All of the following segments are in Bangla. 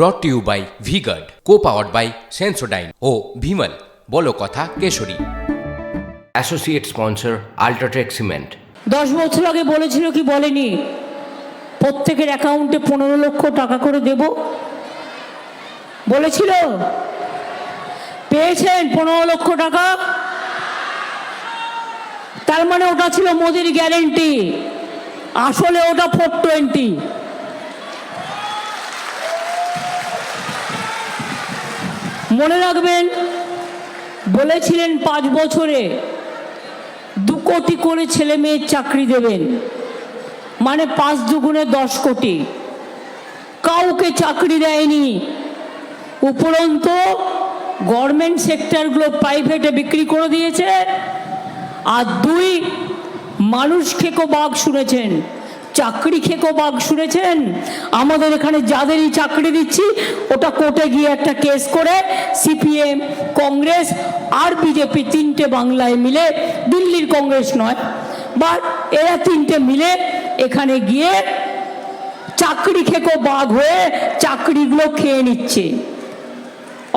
Brought to you by V Guard co powered by Sensodyne ও ভিমল বলো কথা কেশরী। অ্যাসোসিয়েট স্পন্সর আল্ট্রাটেক সিমেন্ট দশ বছর আগে বলেছিল কি বলেনি? প্রত্যেকের অ্যাকাউন্টে পনেরো লক্ষ টাকা করে দেব। বলেছিল? পেয়েছেন পনেরো লক্ষ টাকা? তার মানে ওটা ছিল মোদির গ্যারেন্টি আসলে ওটা ফোর টোয়েন্টি মনে রাখবেন, বলেছিলেন পাঁচ বছরে দু কোটি করে ছেলে মেয়ের চাকরি দেবেন মানে পাঁচ দুগুণে দশ কোটি। কাউকে চাকরি দেয়নি। উপরন্ত গভর্নমেন্ট সেক্টরগুলো প্রাইভেটে বিক্রি করে দিয়েছে, আর দুই মানুষ খেকো বাঘ শুনেছেন। চাকরি খেকো বাঘ শুনেছেন? আমাদের এখানে যাদেরই চাকরি দিচ্ছি, ওটা কোর্টে গিয়ে একটা কেস করে সিপিএম, কংগ্রেস আর বিজেপি তিনটে বাংলায় মিলে, দিল্লির কংগ্রেস নয়, বা এরা তিনটে মিলে এখানে গিয়ে চাকরি খেকো বাঘ হয়ে চাকরিগুলো খেয়ে নিচ্ছে।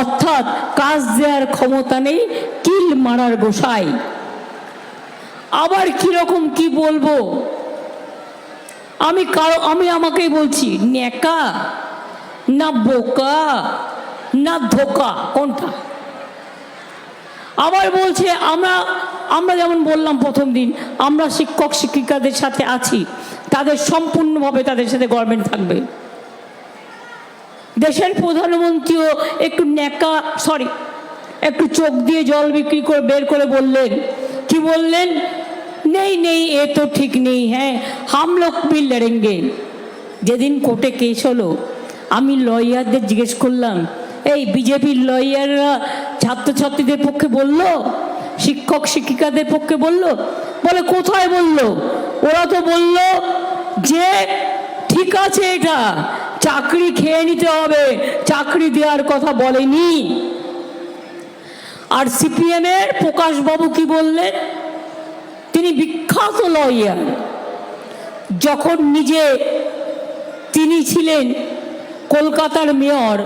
অর্থাৎ কাজ দেওয়ার ক্ষমতা নেই, কিল মারার গোসাই। আবার কীরকম কি বলব? আমি কারও আমি আমাকেই বলছি, ন্যাকা, না বোকা, না ধোকা, কোনটা? আবার বলছে, আমরা আমরা যেমন বললাম প্রথম দিন, আমরা শিক্ষক শিক্ষিকাদের সাথে আছি, তাদের সম্পূর্ণভাবে তাদের সাথে গভর্নমেন্ট থাকবে। দেশের প্রধানমন্ত্রীও একটু ন্যাকা সরি একটু চোখ দিয়ে জল বিক্রি করে বের করে বললেন। কি বললেন? নেই নেই এ তো ঠিক নেই হ্যাঁ হাম লোক भी লড়েঙ্গে যেদিন কোর্টে কেস হলো আমি লয়ারদের জিজ্ঞেস করলাম, এই বিজেপির লয়াররা ছাত্রছাত্রীদের পক্ষে বলল? শিক্ষক শিক্ষিকাদের পক্ষে বলল? বলে, কোথায় বলল? ওরা তো বলল যে, ঠিক আছে এটা, চাকরি খেয়ে নিতে হবে, চাকরি দেওয়ার কথা বলেনি। আর সিপিএমের প্রকাশবাবু কি বললেন? তিনি বিখ্যাত লয়ার। যখন নিজে তিনি ছিলেন কলকাতার মেয়র,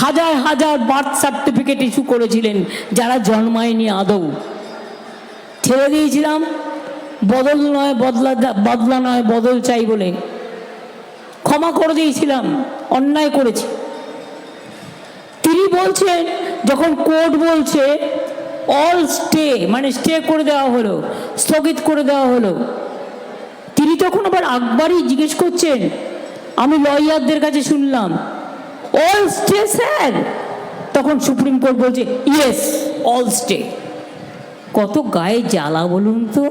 হাজার হাজার বার্থ সার্টিফিকেট ইস্যু করেছিলেন যারা জন্মায়নি আদৌ। ছেড়ে দিয়েছিলাম, বদল নয়, বদলা বদলা নয়, বদল চাই বলে। ক্ষমা করে দিয়েছিলাম, অন্যায় করেছি। তিনি বলছেন, যখন কোর্ট বলছে অল স্টে মানে স্টে করে দেওয়া হলো, স্থগিত করে দেওয়া হলো। তিনি তখন আবার আকবারই জিজ্ঞেস করছেন, আমি লয়ারদের কাছে শুনলাম অল স্টে স্যার তখন সুপ্রিম কোর্ট বলছে ইয়েস অল স্টে কত গায়ে জ্বালা বলুন তো।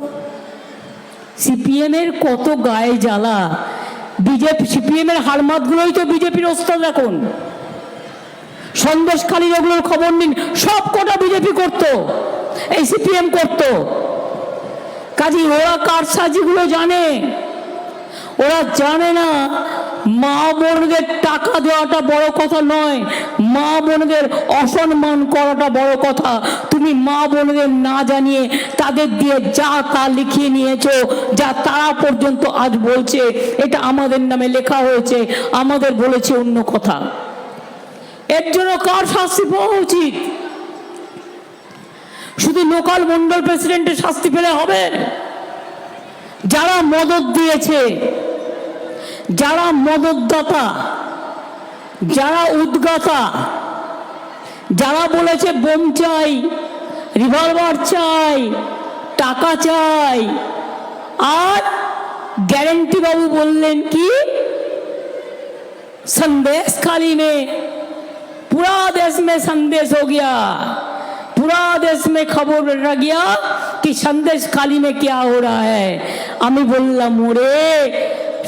সিপিএমের কত গায়ে জ্বালা। বিজেপি, সিপিএমের হারমাতগুলোই তো বিজেপির ওস্তাদ এখন। সন্দেশখালীর ওগুলোর খবর নিন। সব কটা বিজেপি করতো এই সিপিএম করতো। কাজে, ওরা কার সাজিগুলো জানে? ওরা জানে না, মা বোনদের টাকা দেওয়াটা বড় কথা নয়। মা বোনদের অসম্মান করাটা বড় কথা। তুমি মা বোনদের না জানিয়ে তাদের দিয়ে যা তা লিখিয়ে নিয়েছো, যা তারা পর্যন্ত আজ বলছে, এটা আমাদের নামে লেখা হয়েছে, আমাদের বলেছে অন্য কথা। এর জন্য কার শাস্তি পাওয়া উচিত শুধু লোকাল মন্ডল প্রেসিডেন্টের শাস্তি পেলে হবে যারা মদত দিয়েছে যারা মদতদাতা যারা উদ্গাতা যারা বলেছে বোম চাই রিভলভার চাই টাকা চাই আর গ্যারেন্টি বাবু বললেন কি संदेश खाली में पूरा देश में संदेश हो गया पूरा देश में खबर रह गया कि संदेश खाली में क्या हो रहा है আমি বললাম ওরে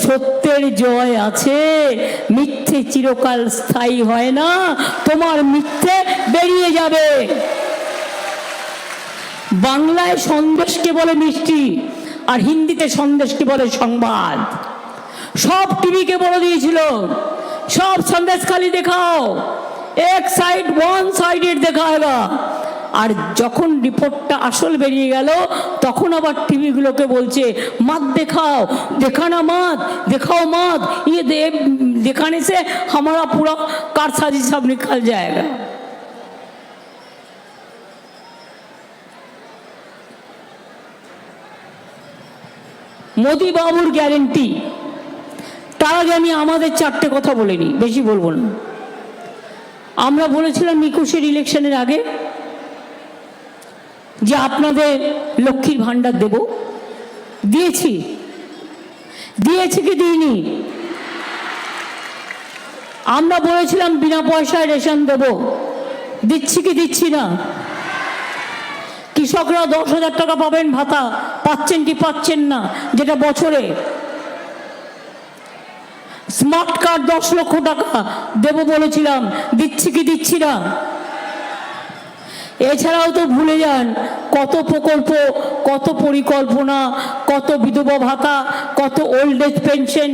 সত্যের জয় আছে মিথ্যে চিরকাল স্থায়ী হয় না তোমার মিথ্যে বেরিয়ে যাবে বাংলায় সন্দেশকে বলে মিষ্টি আর হিন্দিতে সন্দেশকে বলে সংবাদ সব টিভিকে বলে দিয়েছিল সব সন্দেশ খালি দেখাও এক সাইড ওয়ান সাইডের দেখা হলো আর যখন রিপোর্টটা আসল বেরিয়ে গেল, তখন আবার টিভিগুলোকে বলছে, মাত দেখাও, দেখা না মাত, দেখাও মাত। ইয়ে দেখানে সে হামারা পুরো কার সাজি সব নিকাল যায় মোদি বাবুর গ্যারেন্টি তার আগে আমি আমাদের চারটে কথা বলিনি, বেশি বলব না। আমরা বলেছিলাম একুশের ইলেকশনের আগে যে আপনাদের লক্ষ্মীর ভাণ্ডার দেব। দিয়েছি। দিয়েছি কি দিইনি? আমরা বলেছিলাম বিনা পয়সায় রেশন দেব। দিচ্ছি কি দিচ্ছি না? কৃষকরা দশ হাজার টাকা পাবেন ভাতা, পাচ্ছেন কি পাচ্ছেন না, যেটা বছরে। স্মার্ট কার্ড দশ লক্ষ টাকা দেব বলেছিলাম। দিচ্ছি কি দিচ্ছি না? এছাড়াও তো ভুলে যান, কত প্রকল্প, কত পরিকল্পনা, কত বিধবা ভাতা, কত ওল্ড এজ পেনশন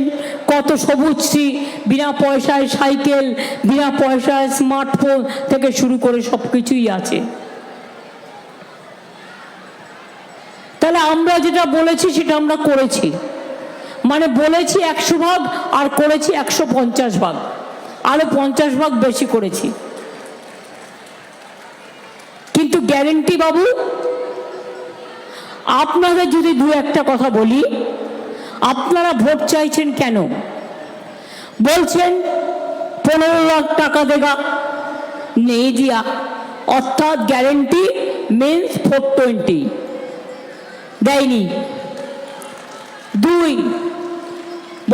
কত সবুজশ্রী বিনা পয়সায় সাইকেল, বিনা পয়সায় স্মার্টফোন থেকে শুরু করে সব কিছুই আছে। তাহলে আমরা যেটা বলেছি সেটা আমরা করেছি। মানে বলেছি একশো ভাগ আর করেছি একশো পঞ্চাশ ভাগ। আরও পঞ্চাশ ভাগ বেশি করেছি। কিন্তু গ্যারেন্টি বাবু আপনাদের যদি দু একটা কথা বলি, আপনারা ভোট চাইছেন কেন? বলছেন, পনেরো লাখ টাকা দেগা, নেই দিয়া অর্থাৎ গ্যারেন্টি মিনস ফোর টোয়েন্টি দেয়নি। দুই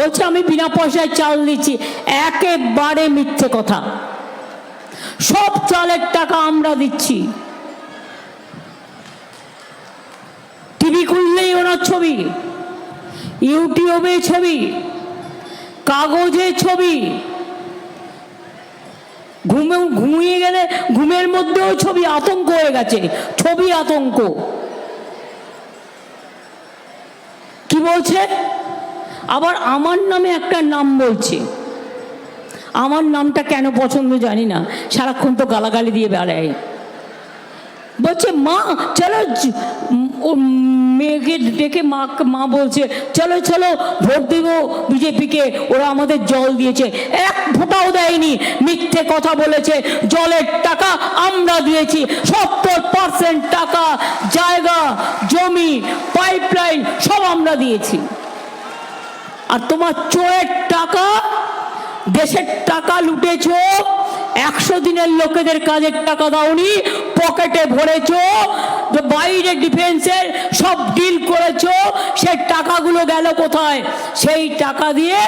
বলছে, আমি বিনা পয়সায় চাল দিচ্ছি একেবারে মিথ্যে কথা। সব চালের টাকা আমরা দিচ্ছি। টিভি খুললেই ওনার ছবি, ইউটিউবে ছবি, কাগজে ছবি, ঘুমে, ঘুমিয়ে গেলে ঘুমের মধ্যেও ছবি, আতঙ্ক হয়ে গেছে। ছবি আতঙ্ক। কি বলছে? আবার আমার নামে একটা নাম বলছে। আমার নামটা কেন পছন্দ জানি না। সারাক্ষণ তো গালাগালি দিয়ে বেড়ায়। বলছে, মা, চলো ও মেয়েকে ডেকে মা মা বলছে, চলো চলো, ভোট দেব বিজেপিকে। ওরা আমাদের জল দিয়েছে। এক ফোঁটাও দেয়নি। মিথ্যে কথা বলেছে। জলের টাকা আমরা দিয়েছি। সত্তর পার্সেন্ট টাকা, জায়গা, জমি, পাইপলাইন সব আমরা দিয়েছি। আর তোমার চোরের টাকা, দেশের টাকা লুটেছ, একশো দিনের লোকেদের কাজের টাকা দাওনি, পকেটে ভরেছো বাইরে ডিফেন্সের সব ডিল করেছ, সেই টাকাগুলো গেল কোথায়? সেই টাকা দিয়ে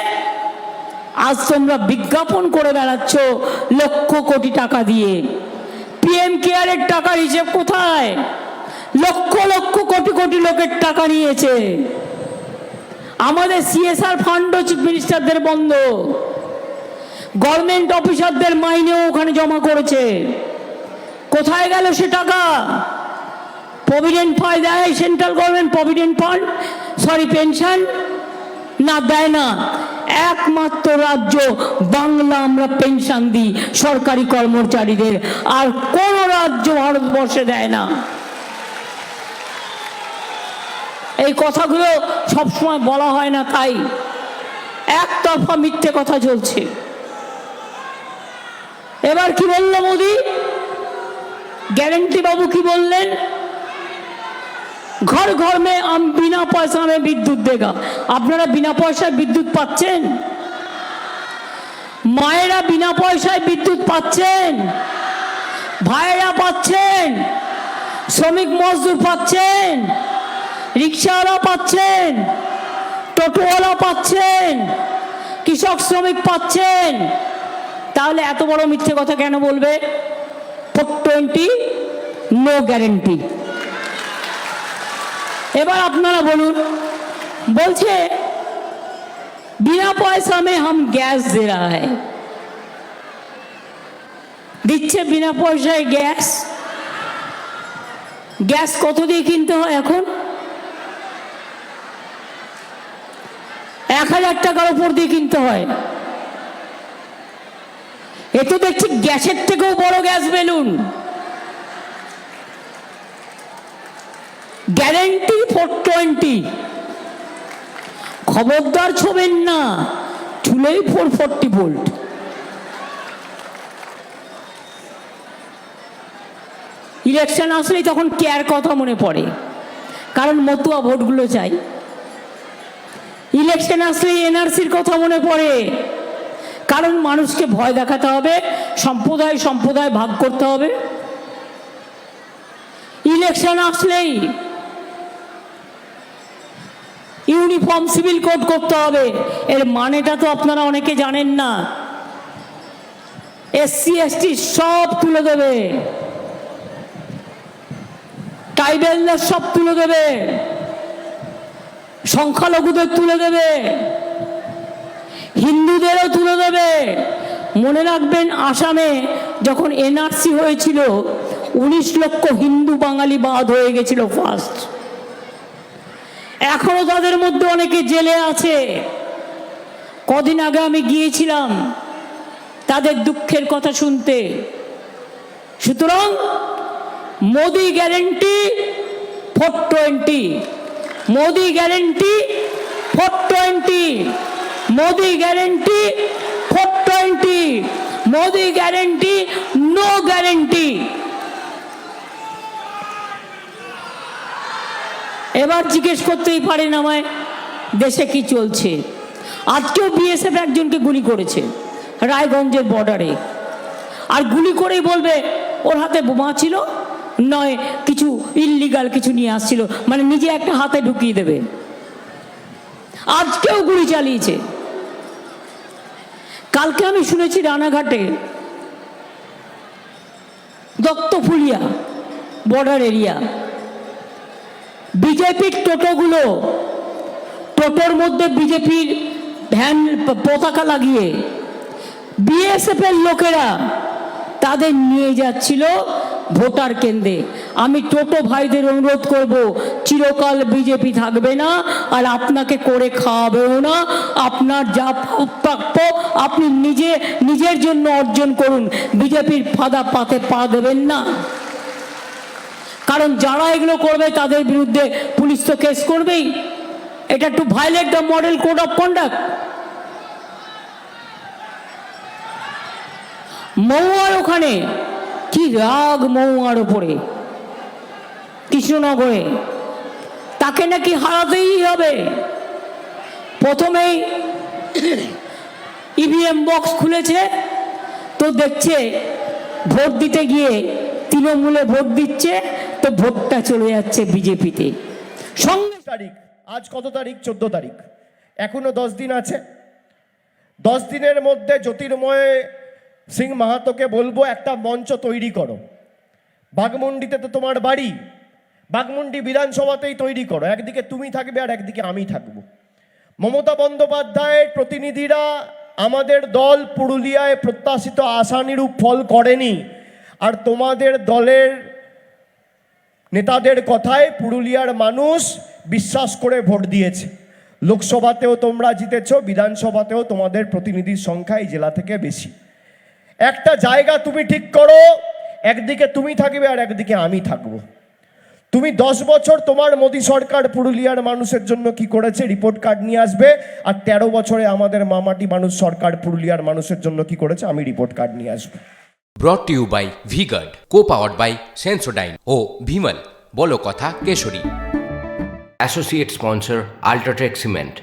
আজ তোমরা বিজ্ঞাপন করে বেড়াচ্ছ লক্ষ কোটি টাকা দিয়ে। পিএম কেয়ারের টাকার হিসেব কোথায়? লক্ষ লক্ষ কোটি কোটি লোকের টাকা নিয়েছে। আমাদের সিএসআর ফান্ডও চিফ মিনিস্টারদের বন্ধ। গভর্নমেন্ট অফিসারদের মাইনেও ওখানে জমা করেছে। কোথায় গেল সে টাকা? প্রভিডেন্ট ফান্ড দেয় central government provident fund sorry pension না, দেয় না। একমাত্র রাজ্য, বাংলা আমরা পেনশন দিই, সরকারি কর্মচারীদের। আর কোন রাজ্য ভারতবর্ষে দেয় না। এই কথাগুলো সবসময় বলা হয় না তাই। একতরফা মিথ্যে কথা চলছে। এবার কি বলল মোদি? গ্যারেন্টি বাবু কি বললেন? ঘর ঘর মে আম বিনা পয়সা মে বিদ্যুৎ দেগা। আপনারা বিনা পয়সায় বিদ্যুৎ পাচ্ছেন? মায়েরা বিনা পয়সায় বিদ্যুৎ পাচ্ছেন? ভাইয়েরা পাচ্ছেন? শ্রমিক মজদুর পাচ্ছেন? রিক্সাওয়ালা পাচ্ছেন টোটোওয়ালা পাচ্ছেন, কৃষক শ্রমিক পাচ্ছেন। তাহলে এত বড় মিথ্যে কথা কেন বলবে? টোয়েন্টি নো গ্যারেন্টি এবার আপনারা বলুন, বলছে, বিনা পয়সা মে হাম গ্যাস দে রা হ্যায়। দিচ্ছে বিনা পয়সায় গ্যাস। গ্যাস কত দিয়ে কিনতে হয় এখন? এক হাজার টাকার উপর দিয়ে কিনতে হয়। এ তো দেখছি গ্যাসের থেকেও বড় gas balloon. Guarantee four twenty. খবরদার ছোবেন না ছুলেই ফোর ফোরটি ভোল্ট ইলেকশন আসলেই তখন কেয়ার কথা মনে পড়ে? কারণ মতুয়া ভোটগুলো চাই। ইলেকশন আসলেই এনআরসির কথা মনে পড়ে। কারণ মানুষকে ভয় দেখাতে হবে, সম্প্রদায় সম্প্রদায় ভাগ করতে হবে। ইলেকশন আসলেই ইউনিফর্ম সিভিল কোড করতে হবে। এর মানেটা তো আপনারা অনেকে জানেন না। এসসি এসটি সব তুলে দেবে। ট্রাইবেলদের সব তুলে দেবে। সংখ্যালঘুদের তুলে দেবে হিন্দুদেরও তুলে দেবে মনে রাখবেন আসামে যখন এনআরসি হয়েছিল, উনিশ লক্ষ হিন্দু বাঙালি বাদ হয়ে গেছিল ফার্স্ট এখনও তাদের মধ্যে অনেকে জেলে আছে। কদিন আগে আমি গিয়েছিলাম তাদের দুঃখের কথা শুনতে। সুতরাং Modi guarantee four twenty Modi guarantee four twenty Modi guarantee four twenty Modi guarantee no guarantee এবার জিজ্ঞেস করতেই পারেন আমায়, দেশে কি চলছে? আজকেও বিএসএফ একজনকে গুলি করেছে, রায়গঞ্জের বর্ডারে আর গুলি করেই বলবে, ওর হাতে বোমা ছিল নয়, কিছু ইল্লিগাল কিছু নিয়ে আসছিল। মানে নিজে একটা হাতে ঢুকিয়ে দেবে। আজকেও গুলি চালিয়েছে। কালকে আমি শুনেছি রানাঘাটে দত্তফুলিয়া বর্ডার এরিয়া বিজেপির টোটোগুলো, টোটোর মধ্যে বিজেপির ভ্যান পতাকা লাগিয়ে বিএসএফ এর লোকেরা তাদের নিয়ে যাচ্ছিল ভোটার কেন্দ্রে। আমি টোটো ভাইদের অনুরোধ করব, চিরকাল বিজেপি থাকবে না, আর আপনাকে করে খাওয়াবেও না। আপনার যা প্রাপ্য, আপনি নিজে, নিজের জন্য অর্জন করুন। বিজেপির ফাদা পাতে পা দেবেন না। কারণ যারা এগুলো করবে, তাদের বিরুদ্ধে পুলিশ তো কেস করবেই। এটা to violate the model code of conduct মৌয়ার ওখানে কি রাগ মৌয়ার ওপরে কৃষ্ণনগরে। তাকে নাকি হারাতেই হবে। প্রথমেই ইভিএম বক্স খুলেছে, তো দেখছে ভোট দিতে গিয়ে তৃণমূলে ভোট দিচ্ছে, তো ভোটটা চলে যাচ্ছে বিজেপিতে। সঙ্গে তারিখ, আজ কত তারিখ? চোদ্দ তারিখ। এখনও দশ দিন আছে। দশ দিনের মধ্যে জ্যোতির্ময় সিং মাহাতোকে বলব, একটা মঞ্চ তৈরি করো। বাগমুন্ডিতে তো তোমার বাড়ি। বাগমুন্ডি বিধানসভাতেই তৈরি করো। একদিকে তুমি থাকবে আর একদিকে আমি থাকব। মমতা বন্দ্যোপাধ্যায়ের প্রতিনিধিরা আমাদের দল পুরুলিয়ায় প্রত্যাশিত আশানুরূপ ফল করেনি। আর তোমাদের দলের নেতাদের কথায় পুরুলিয়ার মানুষ বিশ্বাস করে ভোট দিয়েছে। লোকসভাতেও তোমরা জিতেছ, বিধানসভাতেও তোমাদের প্রতিনিধির সংখ্যা এই জেলা থেকে বেশি। একটা জায়গা তুমি ঠিক করো, একদিকে তুমি থাকবে আর একদিকে আমি থাকব। তুমি দশ বছর তোমার মোদী সরকার পুরুলিয়ার মানুষের জন্য কি করেছে? রিপোর্ট কার্ড নিয়ে আসবে। আর তেরো বছরে আমাদের মামাটি মানুষ সরকার পুরুলিয়ার মানুষের জন্য কি করেছে? আমি রিপোর্ট কার্ড নিয়ে আসব। Brought you by V Guard co powered by Sensodyne ও ভিমল বলো কথা Keshari. Associate sponsor UltraTech cement